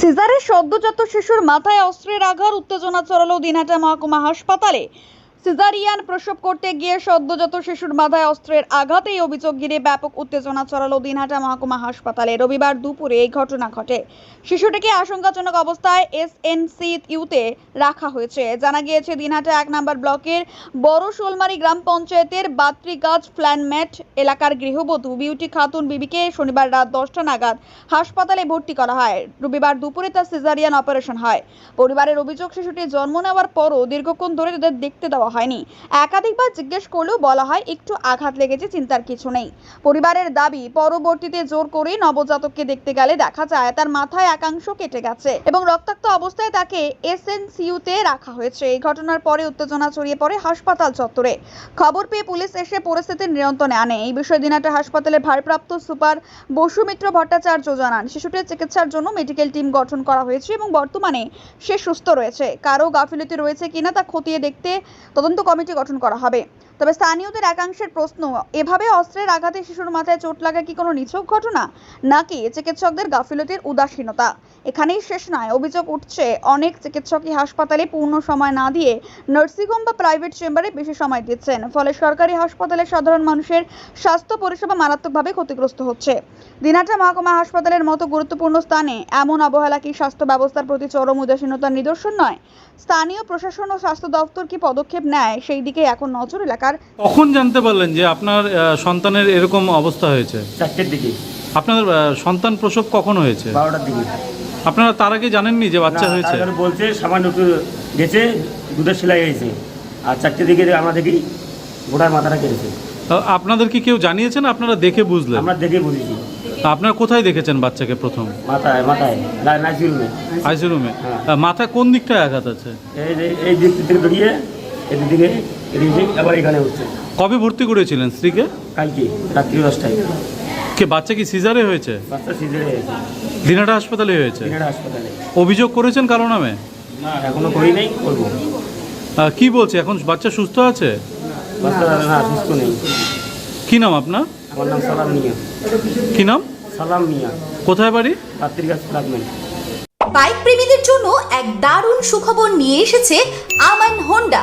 সিজারের সদ্যজাত শিশুর মাথায় অস্ত্রের আঘাত উত্তেজনা ছড়ালো দিনহাটা মহকুমা হাসপাতালে। সিজারিয়ান প্রসব করতে গিয়ে সদ্যজাত শিশুর মাথায় অস্ত্রের আঘাতে এই অভিযোগ ঘিরে ব্যাপক উত্তেজনা ছড়ালো দিনহাটা মহকুমা হাসপাতালে। রবিবার দুপুরে এই ঘটনা ঘটে। শিশুটিকে আশঙ্কাজনক অবস্থায় এসএনসি ইউতে রাখা হয়েছে। জানা গিয়েছে, দিনহাটা এক নম্বর ব্লকের বড় শোলমারি গ্রাম পঞ্চায়েতের বাত্রিগাছ ফ্ল্যানম্যাট এলাকার গৃহবধূ বিউটি খাতুন বিবিকে শনিবার রাত দশটা নাগাদ হাসপাতালে ভর্তি করা হয়। রবিবার দুপুরে তার সিজারিয়ান অপারেশন হয়। পরিবারের অভিযোগ শিশুটি জন্ম নেওয়ার পরও দীর্ঘক্ষণ ধরে তাদের দেখতে দেওয়া হয়নি। একাধিকবার জিজ্ঞেস করলেও বলা হয় একটু আঘাত লেগেছে, চিন্তার কিছু নেই। পরিবারের দাবি, পরবর্তীতে জোর করে নবজাতককে দেখতে গেলে দেখা যায় তার মাথায় একাংশ কেটে গেছে এবং রক্তাক্ত অবস্থায় তাকে এসএনসিইউতে রাখা হয়েছে। এই ঘটনার পরে উত্তেজনা ছড়িয়ে পড়ে হাসপাতাল চত্বরে। খবর পেয়ে পুলিশ এসে পরিস্থিতির নিয়ন্ত্রণে আনে। এই বিষয়ে দিনাটা হাসপাতালের ভারপ্রাপ্ত সুপার বসুমিত্র ভট্টাচার্য জানান, শিশুটির চিকিৎসার জন্য মেডিকেল টিম গঠন করা হয়েছে এবং বর্তমানে সে সুস্থ রয়েছে। কারও গাফিলতি রয়েছে কিনা তা খতিয়ে দেখতে তদন্ত কমিটি গঠন করা হবে। তবে স্থানীয়দের একাংশের প্রশ্ন, এভাবে অস্ত্রের আঘাতে শিশুর মাথায় চোট লাগা কি কোনো নিছক ঘটনা? নাকি চিকিৎসকদের গাফিলতির উদাসীনতা? এখানেই শেষ নয়, অভিযোগ উঠছে, অনেক চিকিৎসকই হাসপাতালে পূর্ণ সময় না দিয়ে নার্সিংহোম বা প্রাইভেট চেম্বারে বেশি সময় দিচ্ছেন। ফলে সরকারি হাসপাতালে সাধারণ মানুষের স্বাস্থ্য পরিষেবা মারাত্মকভাবে ক্ষতিগ্রস্ত হচ্ছে। দিনাটা মহকুমা হাসপাতালের মতো গুরুত্বপূর্ণ স্থানে এমন অবহেলা কি স্বাস্থ্য ব্যবস্থার প্রতি চরম উদাসীনতার নিদর্শন নয়? স্থানীয় প্রশাসন ও স্বাস্থ্য দপ্তর কি পদক্ষেপ নেয়? সেই দিকে এখন নজর এলাকার কখন জানতে পারলেন যে আপনার সন্তানের এরকম অবস্থা হয়েছে। চারটের দিকে। আপনার সন্তান প্রসব কখন হয়েছে? বারোটার দিকে। আপনারা তার আগে জানেননি যে বাচ্চা হয়েছে? বলছে সামান্য একটু গেছে দুধের সেলাই হয়েছে। আর চারটের দিকে আমরা দেখি গোটার মাথাটা কেটেছে। আপনাদের কি কেউ জানিয়েছেন আপনারা দেখে বুঝলেন? আমরা দেখে বুঝেছি। আপনারা কোথায় দেখেছেন বাচ্চাকে প্রথম? মাথায় মাথায় নাইসি রুমে। আইসি রুমে? হ্যাঁ। মাথায় কোন দিকটায় আঘাত আছে? এই এই দিক থেকে বেরিয়ে এই দিক এদিকে আবার এখানে উঠছে কবে ভর্তি করেছিলেন স্ত্রীকে? কালকে রাত্রি দশটায়। কে বাচ্চা কি সিজারে হয়েছে? বাচ্চা সিজরে হয়েছে। দিনাটা হাসপাতালে হয়েছে? দিনাটা হাসপাতালে। অভিযোগ করেছেন কারও নামে? না এখনও করি নাই করব। কি বলছে? এখন বাচ্চা সুস্থ আছে? বাচ্চা না সুস্থ নেই। কি নাম আপনার? আমার নাম সালাম মিয়া। কি নাম? সালাম মিয়া। কোথায় বাড়ি? রাত্রির গাছ ফ্লাগমেন্ট বাইক প্রেমীদের জন্য এক দারুণ সুখবর নিয়ে এসেছে আমান হোন্ডা।